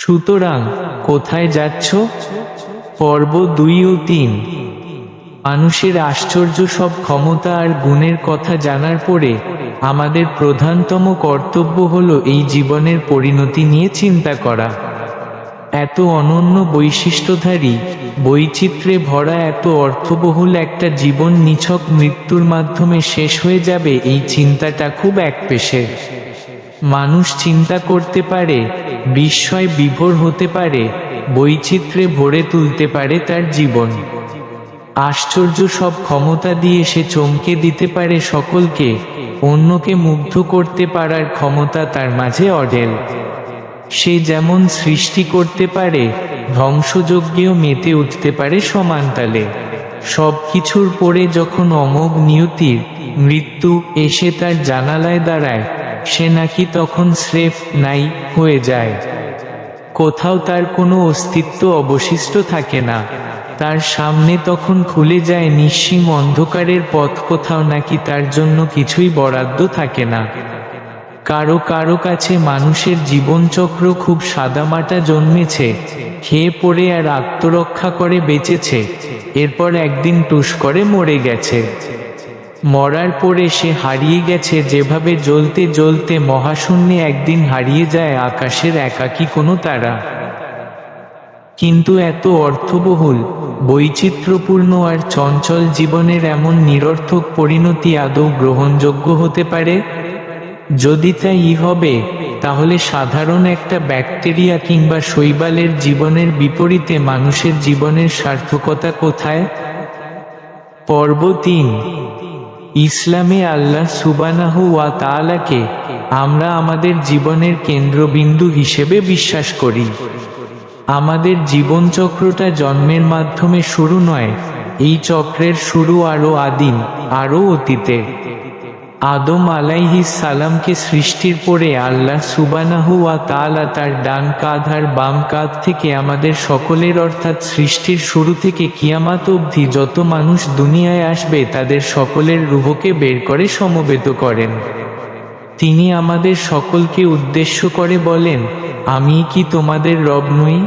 সুতরাং কোথায় যাচ্ছ? পর্ব দুই ও তিন। মানুষের আশ্চর্য সব ক্ষমতা আর গুণের কথা জানার পরে আমাদের প্রধানতম কর্তব্য হল এই জীবনের পরিণতি নিয়ে চিন্তা করা। এত অনন্য বৈশিষ্ট্যধারী, বৈচিত্র্যে ভরা এত অর্থবহুল একটা জীবন নিছক মৃত্যুর মাধ্যমে শেষ হয়ে যাবে এই চিন্তাটা খুব একপেশে মানুষ চিন্তা করতে পারে, বিস্ময় বিভোর হতে পারে, বৈচিত্র্যে ভরে তুলতে পারে তার জীবন। আশ্চর্য সব ক্ষমতা দিয়ে সে চমকে দিতে পারে সকলকে, অন্যকে মুগ্ধ করতে পারার ক্ষমতা তার মাঝে অডেল সে যেমন সৃষ্টি করতে পারে, ধ্বংসযজ্ঞেও মেতে উঠতে পারে সমানতালে সব কিছুর পরে যখন অমোঘ নিয়তির মৃত্যু এসে তার জানালায় দাঁড়ায় সে নাকি তখন স্রেফ নাই হয়ে যায়। কোথাও তার কোনো অস্তিত্ব অবশিষ্ট থাকে না। তার সামনে তখন খুলে যায় নিঃসীম অন্ধকারের পথ, কোথাও নাকি তার জন্য কিছুই বরাদ্দ থাকে না। কারও কারও কাছে মানুষের জীবনচক্র খুব সাদামাটা জন্মেছে, খেয়ে পড়ে আর আত্মরক্ষা করে বেঁচেছে, এরপর একদিন টুস করে মরে গেছে। মরার পরে সে হারিয়ে গেছে, যেভাবে জ্বলতে জ্বলতে মহাশূন্যে একদিন হারিয়ে যায় আকাশের একাকী কোনো তারা। কিন্তু এত অর্থবহুল, বৈচিত্র্যপূর্ণ আর চঞ্চল জীবনের এমন নিরর্থক পরিণতি আদৌ গ্রহণযোগ্য হতে পারে? যদি তাই হবে, তাহলে সাধারণ একটা ব্যাকটেরিয়া কিংবা শৈবালের জীবনের বিপরীতে মানুষের জীবনের সার্থকতা কোথায়? পর্ব তিন ইসলামে আল্লাহ সুবানাহু ওয়া তালাকে আমরা আমাদের জীবনের কেন্দ্রবিন্দু হিসেবে বিশ্বাস করি। আমাদের জীবনচক্রটা জন্মের মাধ্যমে শুরু নয়, এই চক্রের শুরু আরও আদিম আরও অতীতে। আদম আলাইহিস সালামকে সৃষ্টির পরে আল্লাহ সুবানাহু ওয়া তাআলা তার ডান কাঁধ আর বাম কাঁধ থেকে আমাদের সকলের অর্থাৎ সৃষ্টির শুরু থেকে কিয়ামাত অবধি যত মানুষ দুনিয়ায় আসবে তাদের সকলের রুহকে বের করে সমবেত করেন। তিনি আমাদের সকলকে উদ্দেশ্য করে বলেন, আমি কি তোমাদের রব নই?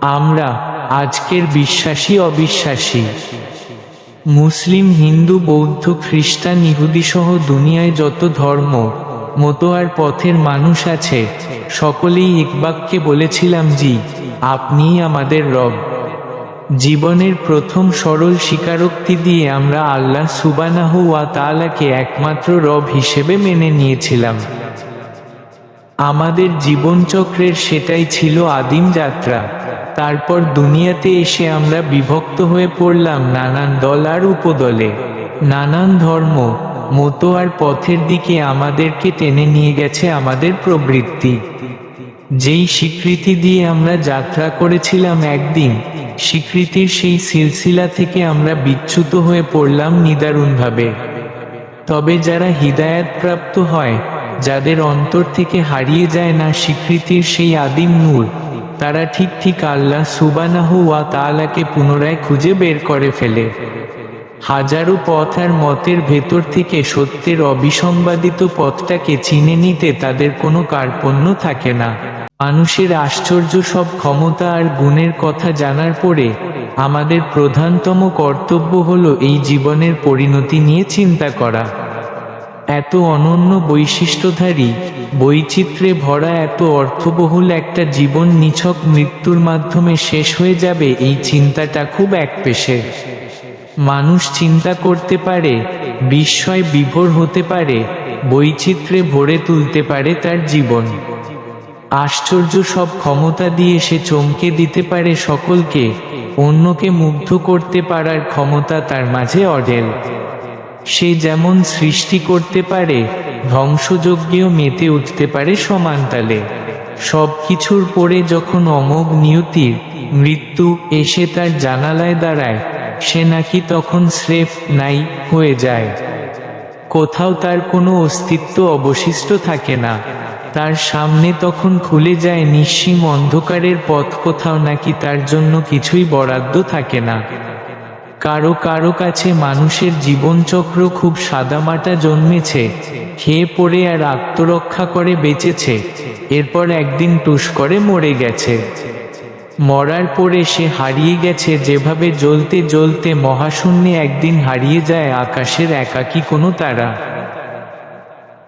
আমরা, আজকের বিশ্বাসী অবিশ্বাসী। মুসলিম, হিন্দু, বৌদ্ধ, খ্রিস্টান ইহুদি সহ দুনিয়ায় যত ধর্ম মতো আর পথের মানুষ আছে, সকলেই একবাক্যে বলেছিলাম জি, আপনিই আমাদের রব। জীবনের প্রথম সরল স্বীকারোক্তি দিয়ে আমরা আল্লাহ সুবানাহু ওয়া তাআলাকে একমাত্র রব হিসেবে মেনে নিয়েছিলাম। আমাদের জীবনচক্রের সেটাই ছিল আদিম যাত্রা। তারপর দুনিয়াতে এসে আমরা বিভক্ত হয়ে পড়লাম নানান দল আর উপদলে। নানান ধর্ম, মতো আর পথের দিকে আমাদেরকে টেনে নিয়ে গেছে আমাদের প্রবৃত্তি। যেই স্বীকৃতি দিয়ে আমরা যাত্রা করেছিলাম একদিন, স্বীকৃতির সেই সিলসিলা থেকে আমরা বিচ্যুত হয়ে পড়লাম নিদারুণভাবে। তবে যারা হৃদায়ত প্রাপ্ত হয় যাদের অন্তর থেকে হারিয়ে যায় না স্বীকৃতির সেই আদিম নূর, তারা ঠিক ঠিক আল্লাহ সুবানাহু ওয়া তাআলাকে পুনরায় খুঁজে বের করে ফেলে। হাজারো পথ আর মতের ভেতর থেকে সত্যের অবিসংবাদিত পথটাকে চিনে নিতে তাদের কোনো কার্পণ্য থাকে না। মানুষের আশ্চর্য সব ক্ষমতা আর গুণের কথা জানার পরে, আমাদের প্রধানতম কর্তব্য হলো এই জীবনের পরিণতি নিয়ে চিন্তা করা। এত অনন্য বৈশিষ্ট্যধারী, বৈচিত্র্যে ভরা এত অর্থবহুল একটা জীবন নিছক মৃত্যুর মাধ্যমে শেষ হয়ে যাবে এই চিন্তাটা খুব একপেশে। মানুষ চিন্তা করতে পারে, বিস্ময় বিভোর হতে পারে, বৈচিত্র্যে ভরে তুলতে পারে তার জীবন। আশ্চর্য সব ক্ষমতা দিয়ে সে চমকে দিতে পারে সকলকে, অন্যকে মুগ্ধ করতে পারার ক্ষমতা তার মাঝে অডেল সে যেমন সৃষ্টি করতে পারে ধ্বংসযজ্ঞেও মেতে উঠতে পারে সমানতালে সব কিছুর পরে যখন অমোঘ নিয়তির মৃত্যু এসে তার জানালায় দাঁড়ায়, সে নাকি তখন স্রেফ নাই হয়ে যায়। কোথাও তার কোনো অস্তিত্ব অবশিষ্ট থাকে না। তার সামনে তখন খুলে যায় নিঃসীম অন্ধকারের পথ, কোথাও নাকি তার জন্য কিছুই বরাদ্দ থাকে না। কারও কারও কাছে মানুষের জীবনচক্র খুব সাদামাটা জন্মেছে, খেয়ে পড়ে আর আত্মরক্ষা করে বেঁচেছে, এরপর একদিন টুস করে মরে গেছে। মরার পরে সে হারিয়ে গেছে, যেভাবে জ্বলতে জ্বলতে মহাশূন্যে একদিন হারিয়ে যায় আকাশের একাকী কোনো তারা।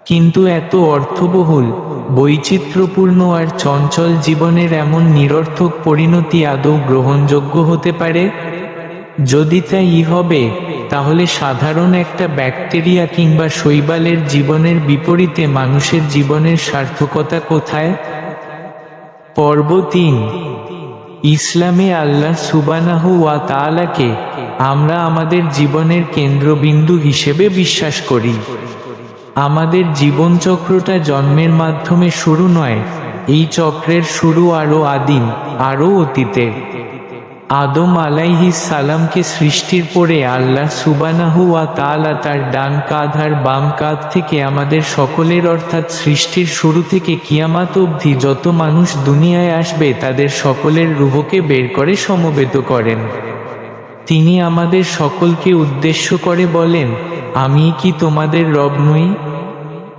কিন্তু এত অর্থবহুল, বৈচিত্র্যপূর্ণ আর চঞ্চল জীবনের এমন নিরর্থক পরিণতি আদৌ গ্রহণযোগ্য হতে পারে? যদি তাই হবে, তাহলে সাধারণ একটা ব্যাকটেরিয়া কিংবা শৈবালের জীবনের বিপরীতে মানুষের জীবনের সার্থকতা কোথায়? পর্ব তিন। ইসলামে আল্লাহ সুবানাহু ওয়া তাআলাকে আমরা আমাদের জীবনের কেন্দ্রবিন্দু হিসেবে বিশ্বাস করি। আমাদের জীবনচক্রটা জন্মের মাধ্যমে শুরু নয়, এই চক্রের শুরু আরও আদিম আরও অতীতে আদম আলাইহিস সালামকে সৃষ্টির পরে আল্লাহ সুবানাহু ওয়া তাআলা তার ডান কাঁধ আর বাম কাঁধ থেকে আমাদের সকলের অর্থাৎ সৃষ্টির শুরু থেকে কিয়ামাত অবধি যত মানুষ দুনিয়ায় আসবে তাদের সকলের রুহকে বের করে সমবেত করেন। তিনি আমাদের সকলকে উদ্দেশ্য করে বলেন, আমি কি তোমাদের রব নই?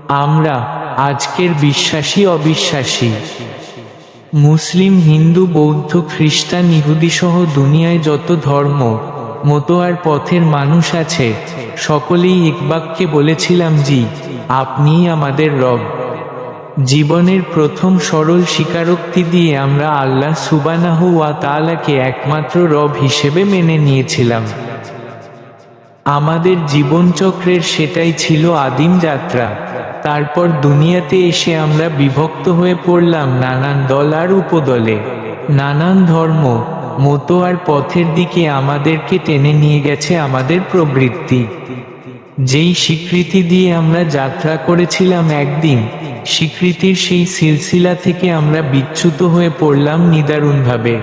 আমরা, আজকের বিশ্বাসী অবিশ্বাসী। মুসলিম, হিন্দু, বৌদ্ধ, খ্রিস্টান ইহুদি সহ দুনিয়ায় যত ধর্ম মতো আর পথের মানুষ আছে, সকলেই এক বাক্যে বলেছিলাম জি, আপনিই আমাদের রব। জীবনের প্রথম সরল স্বীকারোক্তি দিয়ে আমরা আল্লাহ সুবানাহ ওয়া তাআলাকে একমাত্র রব হিসেবে মেনে নিয়েছিলাম। আমাদের জীবনচক্রের সেটাই ছিল আদিম যাত্রা। তারপর দুনিয়াতে এসে আমরা বিভক্ত হয়ে পড়লাম নানান দল আর উপদলে। নানান ধর্ম, মতো আর পথের দিকে আমাদেরকে টেনে নিয়ে গেছে আমাদের প্রবৃত্তি। যেই স্বীকৃতি দিয়ে আমরা যাত্রা করেছিলাম একদিন, স্বীকৃতির সেই সিলসিলা থেকে আমরা বিচ্যুত হয়ে পড়লাম নিদারুণভাবে।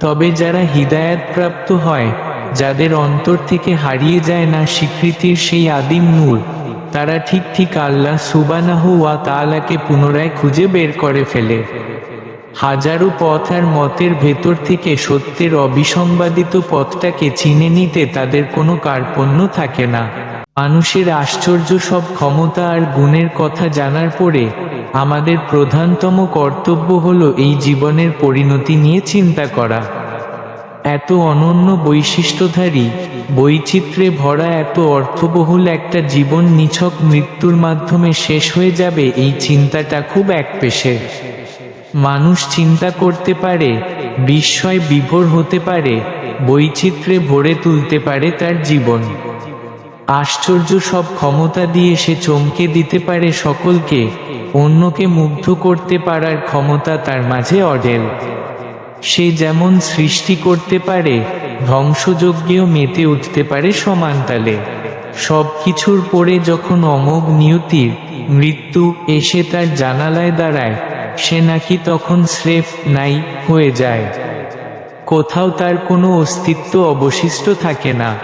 তবে যারা হৃদায়ত প্রাপ্ত হয়, যাদের অন্তর থেকে হারিয়ে যায় না স্বীকৃতির সেই আদিম নূর তারা ঠিক ঠিক আল্লাহ সুবানাহু ওয়া তাআলাকে পুনরায় খুঁজে বের করে ফেলে। হাজারো পথ আর মতের ভেতর থেকে সত্যের অবিসংবাদিত পথটাকে চিনে নিতে তাদের কোনো কার্পণ্য থাকে না। মানুষের আশ্চর্য সব ক্ষমতা আর গুণের কথা জানার পরে আমাদের প্রধানতম কর্তব্য হলো এই জীবনের পরিণতি নিয়ে চিন্তা করা। এত অনন্য বৈশিষ্ট্যধারী, বৈচিত্র্যে ভরা এত অর্থবহুল একটা জীবন নিছক মৃত্যুর মাধ্যমে শেষ হয়ে যাবে এই চিন্তাটা খুব একপেশে মানুষ চিন্তা করতে পারে, বিস্ময় বিভোর হতে পারে, বৈচিত্র্যে ভরে তুলতে পারে তার জীবন। আশ্চর্য সব ক্ষমতা দিয়ে সে চমকে দিতে পারে সকলকে, অন্যকে মুগ্ধ করতে পারার ক্ষমতা তার মাঝে অডেল সে যেমন সৃষ্টি করতে পারে, ধ্বংসযজ্ঞেও মেতে উঠতে পারে সমানতালে সব কিছুর পরে যখন অমোঘ নিয়তির মৃত্যু এসে তার জানালায় দাঁড়ায়, সে নাকি তখন স্রেফ নাই হয়ে যায়। কোথাও তার কোনো অস্তিত্ব অবশিষ্ট থাকে না।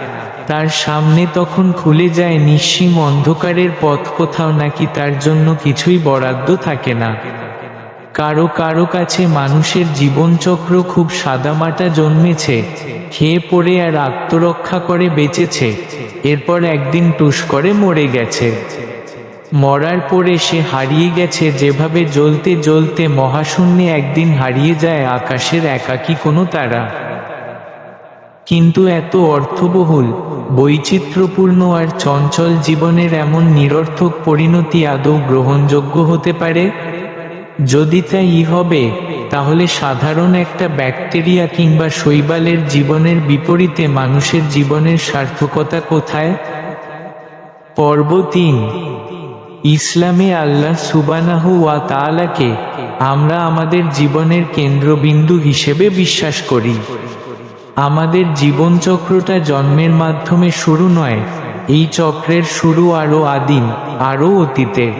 তার সামনে তখন খুলে যায় নিঃসীম অন্ধকারের পথ, কোথাও নাকি তার জন্য কিছুই বরাদ্দ থাকে না। কারও কারও কাছে মানুষের জীবনচক্র খুব সাদামাটা জন্মেছে, খেয়ে পড়ে আর আত্মরক্ষা করে বেঁচেছে, এরপর একদিন টুস করে মরে গেছে। মরার পরে সে হারিয়ে গেছে, যেভাবে জ্বলতে জ্বলতে মহাশূন্যে একদিন হারিয়ে যায় আকাশের একাকী কোনো তারা। কিন্তু এত অর্থবহুল, বৈচিত্র্যপূর্ণ আর চঞ্চল জীবনের এমন নিরর্থক পরিণতি আদৌ গ্রহণযোগ্য হতে পারে? যদি তাই হবে, তাহলে সাধারণ একটা ব্যাকটেরিয়া কিংবা শৈবালের জীবনের বিপরীতে মানুষের জীবনের সার্থকতা কোথায়? পর্ব তিন। ইসলামে আল্লাহ সুবানাহু ওয়া তাআলাকে আমরা আমাদের জীবনের কেন্দ্রবিন্দু হিসেবে বিশ্বাস করি। আমাদের জীবনচক্রটা জন্মের মাধ্যমে শুরু নয়, এই চক্রের শুরু আরও আদিম আরও অতীতে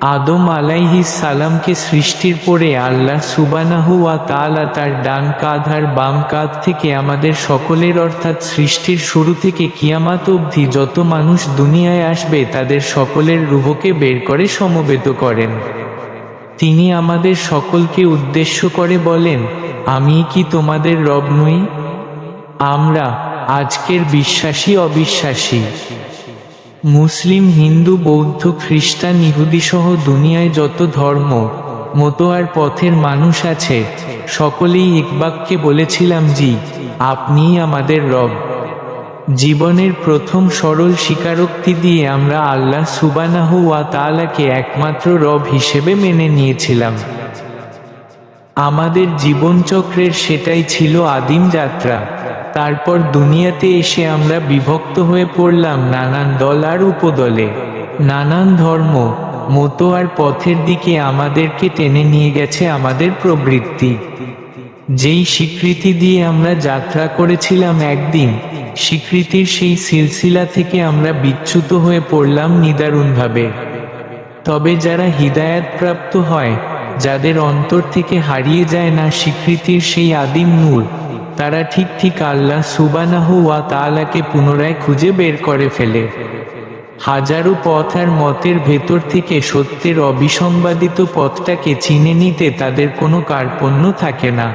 আদম আলাইহিস সালামকে সৃষ্টির পরে আল্লাহ সুবানাহু ওয়া তাআলা তার ডান কাঁধ আর বাম কাঁধ থেকে আমাদের সকলের অর্থাৎ সৃষ্টির শুরু থেকে কিয়ামাত অবধি যত মানুষ দুনিয়ায় আসবে তাদের সকলের রুহকে বের করে সমবেত করেন। তিনি আমাদের সকলকে উদ্দেশ্য করে বলেন, আমি কি তোমাদের রব নই? আমরা, আজকের বিশ্বাসী অবিশ্বাসী। মুসলিম, হিন্দু, বৌদ্ধ, খ্রিস্টান ইহুদি সহ দুনিয়ায় যত ধর্ম মতো আর পথের মানুষ আছে, সকলেই এক বাক্যে বলেছিলাম জি, আপনিই আমাদের রব। জীবনের প্রথম সরল স্বীকারোক্তি দিয়ে আমরা আল্লাহ সুবানাহু ওয়া তাআলাকে একমাত্র রব হিসেবে মেনে নিয়েছিলাম। আমাদের জীবনচক্রের সেটাই ছিল আদিম যাত্রা। তারপর দুনিয়াতে এসে আমরা বিভক্ত হয়ে পড়লাম নানান দল আর উপদলে। নানান ধর্ম, মতো আর পথের দিকে আমাদেরকে টেনে নিয়ে গেছে আমাদের প্রবৃত্তি। যেই স্বীকৃতি দিয়ে আমরা যাত্রা করেছিলাম একদিন, স্বীকৃতির সেই সিলসিলা থেকে আমরা বিচ্যুত হয়ে পড়লাম নিদারুণভাবে। তবে যারা হৃদায়াত প্রাপ্ত হয়, যাদের অন্তর থেকে হারিয়ে যায় না স্বীকৃতির সেই আদিম নূর তারা ঠিক ঠিক আল্লাহ সুবানাহু ওয়া তালাকে পুনরায় খুঁজে বের করে ফেলে। হাজারো পথ আর মতের ভেতর থেকে সত্যের অবিসম্বাদিত পথটাকে চিনে নিতে তাদের কোনো কার্পণ্য থাকে না।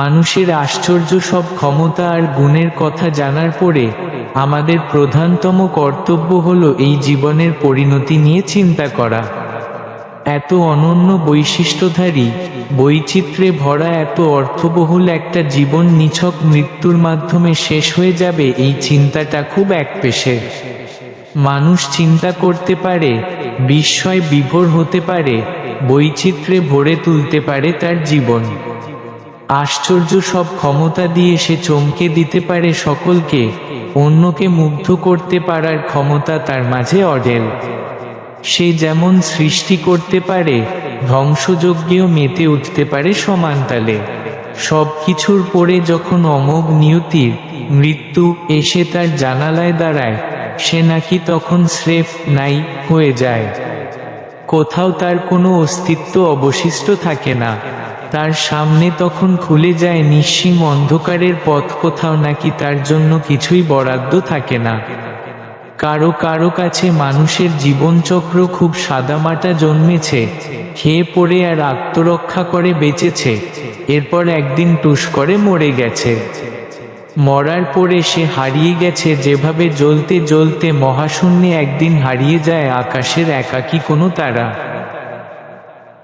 মানুষের আশ্চর্য সব ক্ষমতা আর গুণের কথা জানার পরে, আমাদের প্রধানতম কর্তব্য হল এই জীবনের পরিণতি নিয়ে চিন্তা করা। এত অনন্য বৈশিষ্ট্যধারী, বৈচিত্র্যে ভরা এত অর্থবহুল একটা জীবন নিছক মৃত্যুর মাধ্যমে শেষ হয়ে যাবে এই চিন্তাটা খুব একপেশে। মানুষ চিন্তা করতে পারে, বিস্ময় বিভোর হতে পারে, বৈচিত্র্যে ভরে তুলতে পারে তার জীবন। আশ্চর্য সব ক্ষমতা দিয়ে সে চমকে দিতে পারে সকলকে, অন্যকে মুগ্ধ করতে পারার ক্ষমতা তার মাঝে অডেল সে যেমন সৃষ্টি করতে পারে, ধ্বংসযজ্ঞেও মেতে উঠতে পারে সমানতালে সব কিছুর পরে যখন অমোঘ নিয়তির মৃত্যু এসে তার জানালায় দাঁড়ায়, সে নাকি তখন স্রেফ নাই হয়ে যায়। কোথাও তার কোনো অস্তিত্ব অবশিষ্ট থাকে না। তার সামনে তখন খুলে যায় নিঃসীম অন্ধকারের পথ কোথাও নাকি তার জন্য কিছুই বরাদ্দ থাকে না। কারও কারও কাছে মানুষের জীবনচক্র খুব সাদামাটা জন্মেছে, খেয়ে পড়ে আর আত্মরক্ষা করে বেঁচেছে, এরপর একদিন টুস করে মরে গেছে। মরার পরে সে হারিয়ে গেছে যেভাবে জ্বলতে জ্বলতে মহাশূন্যে একদিন হারিয়ে যায় আকাশের একাকী কোনো তারা।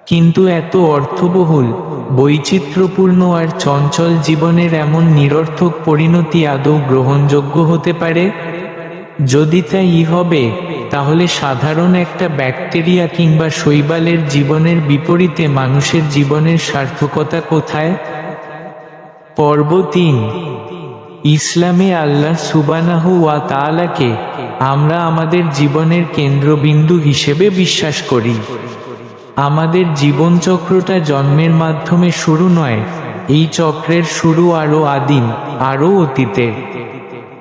কিন্তু এত অর্থবহুল, বৈচিত্র্যপূর্ণ আর চঞ্চল জীবনের এমন নিরর্থক পরিণতি আদৌ গ্রহণযোগ্য হতে পারে? যদি তাই হবে, তাহলে সাধারণ একটা ব্যাকটেরিয়া কিংবা শৈবালের জীবনের বিপরীতে মানুষের জীবনের সার্থকতা কোথায়? পর্ব তিন। ইসলামে আল্লাহ সুবানাহু ওয়া তাআলাকে আমরা আমাদের জীবনের কেন্দ্রবিন্দু হিসেবে বিশ্বাস করি। আমাদের জীবনচক্রটা জন্মের মাধ্যমে শুরু নয়, এই চক্রের শুরু আরও আদিম, আরও অতীতে।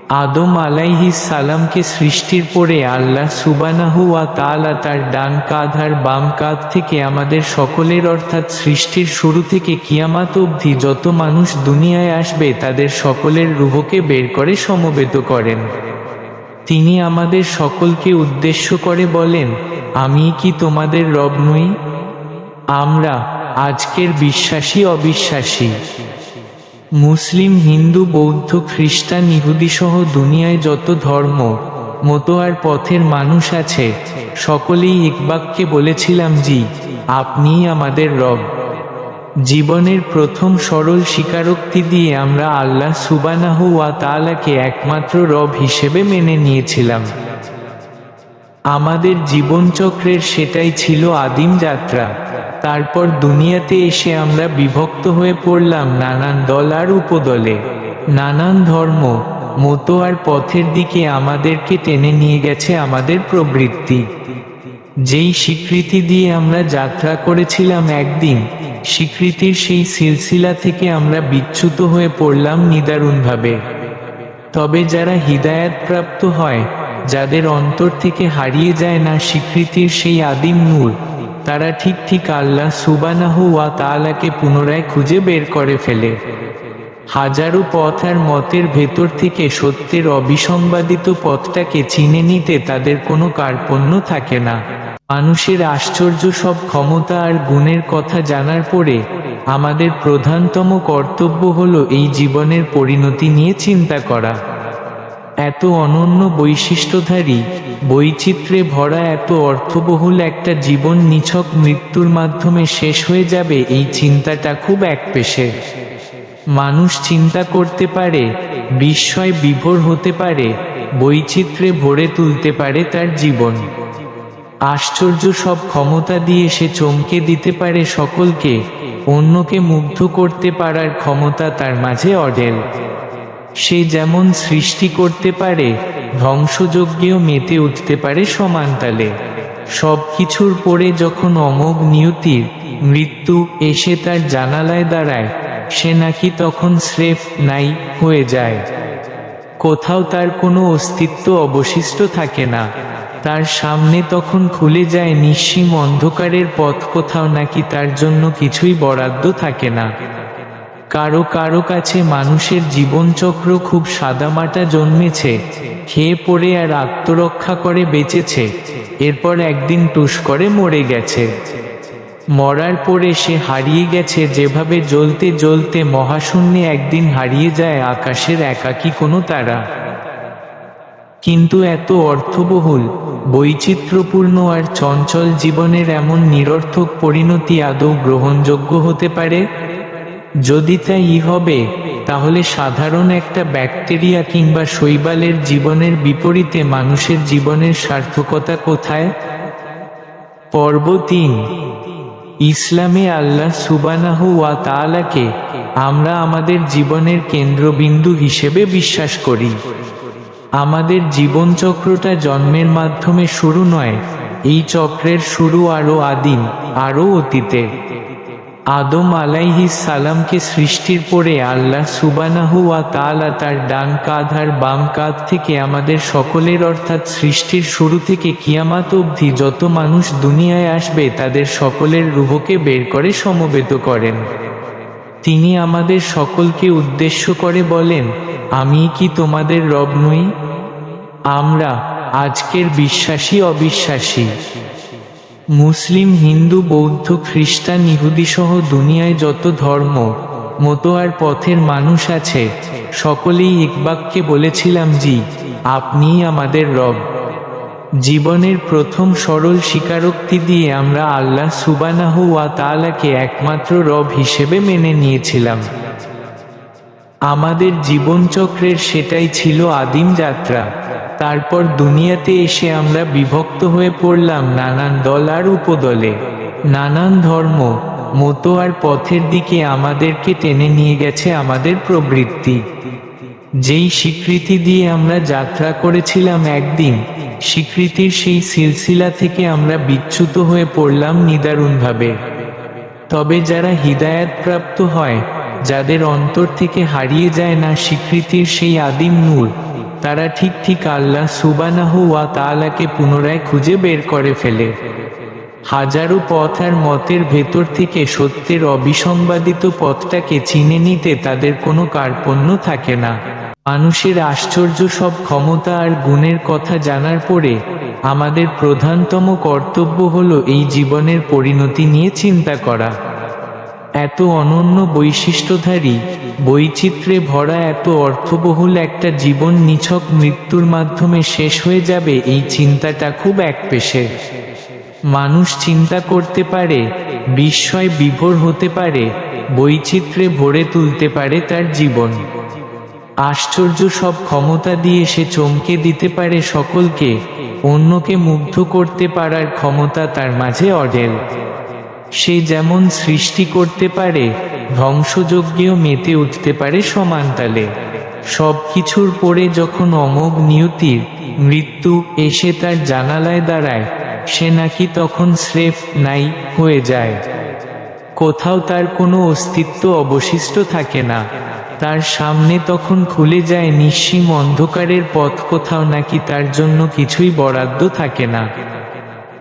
আদম আলাইহিস সালামকে সৃষ্টির পরে আল্লাহ সুবানাহু ওয়া তাআলা তার ডান কাঁধ আর বাম কাঁধ থেকে আমাদের সকলের অর্থাৎ সৃষ্টির শুরু থেকে কিয়ামাত অবধি যত মানুষ দুনিয়ায় আসবে তাদের সকলের রুহকে বের করে সমবেত করেন। তিনি আমাদের সকলকে উদ্দেশ্য করে বলেন, আমি কি তোমাদের রব নই? আমরা আজকের বিশ্বাসী অবিশ্বাসী। মুসলিম, হিন্দু, বৌদ্ধ, খ্রিস্টান, ইহুদি সহ দুনিয়ায় যত ধর্ম, মতো আর পথের মানুষ আছে, সকলেই একবাক্যে বলেছিলাম জি আপনিই আমাদের রব। জীবনের প্রথম সরল স্বীকারোক্তি দিয়ে আমরা আল্লাহ সুবানাহু ওয়া তাআলাকে একমাত্র রব হিসেবে মেনে নিয়েছিলাম। আমাদের জীবনচক্রের সেটাই ছিল আদিম যাত্রা। তারপর দুনিয়াতে এসে আমরা বিভক্ত হয়ে পড়লাম নানান দল আর উপদলে। নানান ধর্ম, মতো আর পথের দিকে আমাদেরকে টেনে নিয়ে গেছে আমাদের প্রবৃত্তি। যেই স্বীকৃতি দিয়ে আমরা যাত্রা করেছিলাম একদিন, স্বীকৃতির সেই সিলসিলা থেকে আমরা বিচ্যুত হয়ে পড়লাম নিদারুণভাবে। তবে যারা হৃদায়াত প্রাপ্ত হয়, যাদের অন্তর থেকে হারিয়ে যায় না স্বীকৃতির সেই আদিম নূর, তারা ঠিক ঠিক আল্লাহ সুবানাহু ওয়া তাআলাকে পুনরায় খুঁজে বের করে ফেলে। হাজারো পথ আর মতের ভেতর থেকে সত্যের অবিসংবাদিত পথটাকে চিনে নিতে তাদের কোনো কার্পণ্য থাকে না। মানুষের আশ্চর্য সব ক্ষমতা আর গুণের কথা জানার পরে আমাদের প্রধানতম কর্তব্য হল এই জীবনের পরিণতি নিয়ে চিন্তা করা। এত অনন্য বৈশিষ্ট্যধারী, বৈচিত্র্যে ভরা এত অর্থবহুল একটা জীবন নিছক মৃত্যুর মাধ্যমে শেষ হয়ে যাবে এই চিন্তাটা খুব একপেশে মানুষ চিন্তা করতে পারে, বিস্ময় বিভোর হতে পারে, বৈচিত্র্যে ভরে তুলতে পারে তার জীবন। আশ্চর্য সব ক্ষমতা দিয়ে সে চমকে দিতে পারে সকলকে, অন্যকে মুগ্ধ করতে পারার ক্ষমতা তার মাঝে অডেল সে যেমন সৃষ্টি করতে পারে, ধ্বংসযজ্ঞেও মেতে উঠতে পারে সমানতালে সব কিছুর পরে যখন অমোঘ নিয়তির মৃত্যু এসে তার জানালায় দাঁড়ায়, সে নাকি তখন স্রেফ নাই হয়ে যায়। কোথাও তার কোনো অস্তিত্ব অবশিষ্ট থাকে না। তার সামনে তখন খুলে যায় নিঃসীম অন্ধকারের পথ, কোথাও নাকি তার জন্য কিছুই বরাদ্দ থাকে না। কারও কারও কাছে মানুষের জীবনচক্র খুব সাদামাটা জন্মেছে, খেয়ে পড়ে আর আত্মরক্ষা করে বেঁচেছে, এরপর একদিন টুস করে মরে গেছে। মরার পরে সে হারিয়ে গেছে, যেভাবে জ্বলতে জ্বলতে মহাশূন্যে একদিন হারিয়ে যায় আকাশের একাকী কোনো তারা। কিন্তু এত অর্থবহুল, বৈচিত্র্যপূর্ণ আর চঞ্চল জীবনের এমন নিরর্থক পরিণতি আদৌ গ্রহণযোগ্য হতে পারে? যদি তাই হবে, তাহলে সাধারণ একটা ব্যাকটেরিয়া কিংবা শৈবালের জীবনের বিপরীতে মানুষের জীবনের সার্থকতা কোথায়? পর্ব তিন ইসলামে আল্লাহ সুবানাহু ওয়া তালাকে আমরা আমাদের জীবনের কেন্দ্রবিন্দু হিসেবে বিশ্বাস করি। আমাদের জীবনচক্রটা জন্মের মাধ্যমে শুরু নয়, এই চক্রের শুরু আরও আদিম আরও অতীতে আদম আলাইহিস সালামকে সৃষ্টির পরে আল্লাহ সুবানাহু ওয়া তাআলা তার ডান কাঁধ আর বাম কাঁধ থেকে আমাদের সকলের অর্থাৎ সৃষ্টির শুরু থেকে কিয়ামাত অবধি যত মানুষ দুনিয়ায় আসবে তাদের সকলের রুহকে বের করে সমবেত করেন। তিনি আমাদের সকলকে উদ্দেশ্য করে বলেন, আমি কি তোমাদের রব নই? আমরা, আজকের বিশ্বাসী অবিশ্বাসী। মুসলিম, হিন্দু, বৌদ্ধ, খ্রিস্টান ইহুদি সহ দুনিয়ায় যত ধর্ম মতো আর পথের মানুষ আছে, সকলেই একবাক্যে বলেছিলাম জি, আপনিই আমাদের রব। জীবনের প্রথম সরল স্বীকারোক্তি দিয়ে আমরা আল্লাহ সুবানাহু ওয়া তাআলাকে একমাত্র রব হিসেবে মেনে নিয়েছিলাম। আমাদের জীবনচক্রের সেটাই ছিল আদিম যাত্রা। তারপর দুনিয়াতে এসে আমরা বিভক্ত হয়ে পড়লাম নানান দল আর উপদলে। নানান ধর্ম, মতো আর পথের দিকে আমাদেরকে টেনে নিয়ে গেছে আমাদের প্রবৃত্তি। যেই স্বীকৃতি দিয়ে আমরা যাত্রা করেছিলাম একদিন, স্বীকৃতির সেই সিলসিলা থেকে আমরা বিচ্যুত হয়ে পড়লাম নিদারুণভাবে। তবে যারা হৃদায়াত প্রাপ্ত হয় যাদের অন্তর থেকে হারিয়ে যায় না স্বীকৃতির সেই আদিম নূর, তারা ঠিক ঠিক আল্লাহ সুবানাহু ওয়া তাআলাকে পুনরায় খুঁজে বের করে ফেলে। হাজারো পথ আর মতের ভেতর থেকে সত্যের অবিসংবাদিত পথটাকে চিনে নিতে তাদের কোনো কার্পণ্য থাকে না। মানুষের আশ্চর্য সব ক্ষমতা আর গুণের কথা জানার পরে, আমাদের প্রধানতম কর্তব্য হলো এই জীবনের পরিণতি নিয়ে চিন্তা করা। এত অনন্য বৈশিষ্ট্যধারী, বৈচিত্র্যে ভরা এত অর্থবহুল একটা জীবন নিছক মৃত্যুর মাধ্যমে শেষ হয়ে যাবে এই চিন্তাটা খুব একপেশে মানুষ চিন্তা করতে পারে, বিস্ময় বিভোর হতে পারে, বৈচিত্র্যে ভরে তুলতে পারে তার জীবন। আশ্চর্য সব ক্ষমতা দিয়ে সে চমকে দিতে পারে সকলকে, অন্যকে মুগ্ধ করতে পারার ক্ষমতা তার মাঝে অডেল সে যেমন সৃষ্টি করতে পারে, ধ্বংসযজ্ঞেও মেতে উঠতে পারে সমানতালে সব কিছুর পরে যখন অমোঘ নিয়তির মৃত্যু এসে তার জানালায় দাঁড়ায়, সে নাকি তখন স্রেফ নাই হয়ে যায়। কোথাও তার কোনো অস্তিত্ব অবশিষ্ট থাকে না। তার সামনে তখন খুলে যায় নিঃসীম অন্ধকারের পথ, কোথাও নাকি তার জন্য কিছুই বরাদ্দ থাকে না।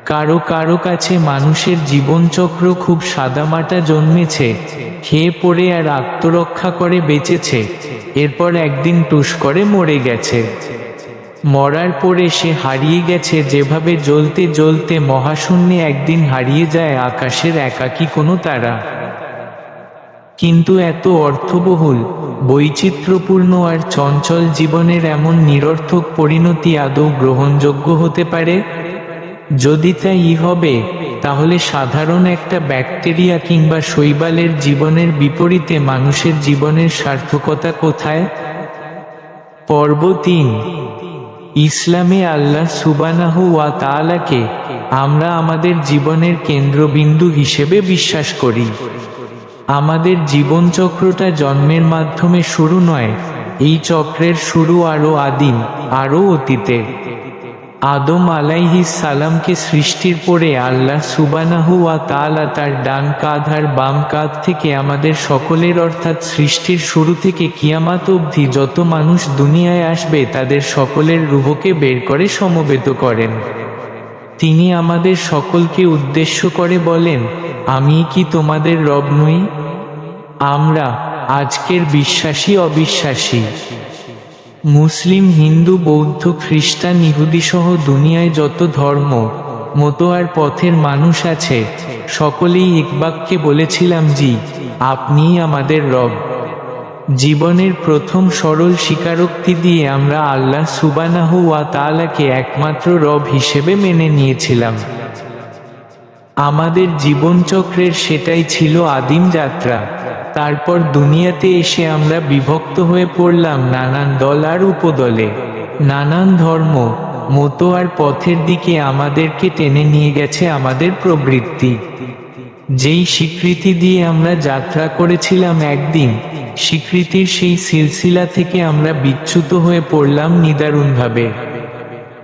কারও কারও কাছে মানুষের জীবনচক্র খুব সাদামাটা জন্মেছে, খেয়ে পড়ে আর আত্মরক্ষা করে বেঁচেছে, এরপর একদিন টুস করে মরে গেছে। মরার পরে সে হারিয়ে গেছে, যেভাবে জ্বলতে জ্বলতে মহাশূন্যে একদিন হারিয়ে যায় আকাশের একাকী কোনো তারা। কিন্তু এত অর্থবহুল, বৈচিত্র্যপূর্ণ আর চঞ্চল জীবনের এমন নিরর্থক পরিণতি আদৌ গ্রহণযোগ্য হতে পারে? যদি তাই হবে, তাহলে সাধারণ একটা ব্যাকটেরিয়া কিংবা শৈবালের জীবনের বিপরীতে মানুষের জীবনের সার্থকতা কোথায়? পর্ব তিন। ইসলামে আল্লাহ সুবানাহু ওয়া তাআলাকে আমরা আমাদের জীবনের কেন্দ্রবিন্দু হিসেবে বিশ্বাস করি। আমাদের জীবনচক্রটা জন্মের মাধ্যমে শুরু নয়, এই চক্রের শুরু আরও আদিম আরও অতীতে আদম আলাইহিস সালামকে সৃষ্টির পরে আল্লাহ সুবানাহু ওয়া তাআলা তার ডান কাঁধ আর বাম কাঁধ থেকে আমাদের সকলের অর্থাৎ সৃষ্টির শুরু থেকে কিয়ামাত অবধি যত মানুষ দুনিয়ায় আসবে তাদের সকলের রুহকে বের করে সমবেত করেন। তিনি আমাদের সকলকে উদ্দেশ্য করে বলেন, আমি কি তোমাদের রব নই? আমরা, আজকের বিশ্বাসী অবিশ্বাসী। মুসলিম, হিন্দু, বৌদ্ধ, খ্রিস্টান ইহুদি সহ দুনিয়ায় যত ধর্ম মতো আর পথের মানুষ আছে, সকলেই একবাক্যে বলেছিলাম জি, আপনিই আমাদের রব। জীবনের প্রথম সরল স্বীকারোক্তি দিয়ে আমরা আল্লাহ সুবানাহ ওয়া তাআলাকে একমাত্র রব হিসেবে মেনে নিয়েছিলাম। আমাদের জীবনচক্রের সেটাই ছিল আদিম যাত্রা। তারপর দুনিয়াতে এসে আমরা বিভক্ত হয়ে পড়লাম নানান দল আর উপদলে। নানান ধর্ম, মতো আর পথের দিকে আমাদেরকে টেনে নিয়ে গেছে আমাদের প্রবৃত্তি। যেই স্বীকৃতি দিয়ে আমরা যাত্রা করেছিলাম একদিন, স্বীকৃতির সেই সিলসিলা থেকে আমরা বিচ্যুত হয়ে পড়লাম নিদারুণভাবে।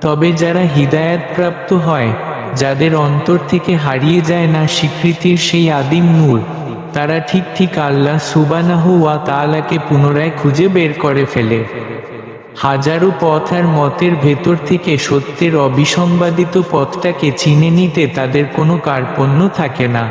তবে যারা হৃদায়াত প্রাপ্ত হয়, যাদের অন্তর থেকে হারিয়ে যায় না স্বীকৃতির সেই আদিম নূর তারা ঠিক ঠিক আল্লাহ সুবানাহ ওয়া তালাকে পুনরায় খুঁজে বের করে ফেলে। হাজারো পথ আর মতের ভেতর থেকে সত্যের অবিসম্বাদিত পথটাকে চিনে নিতে তাদের কোনো কার্পণ্য থাকে না।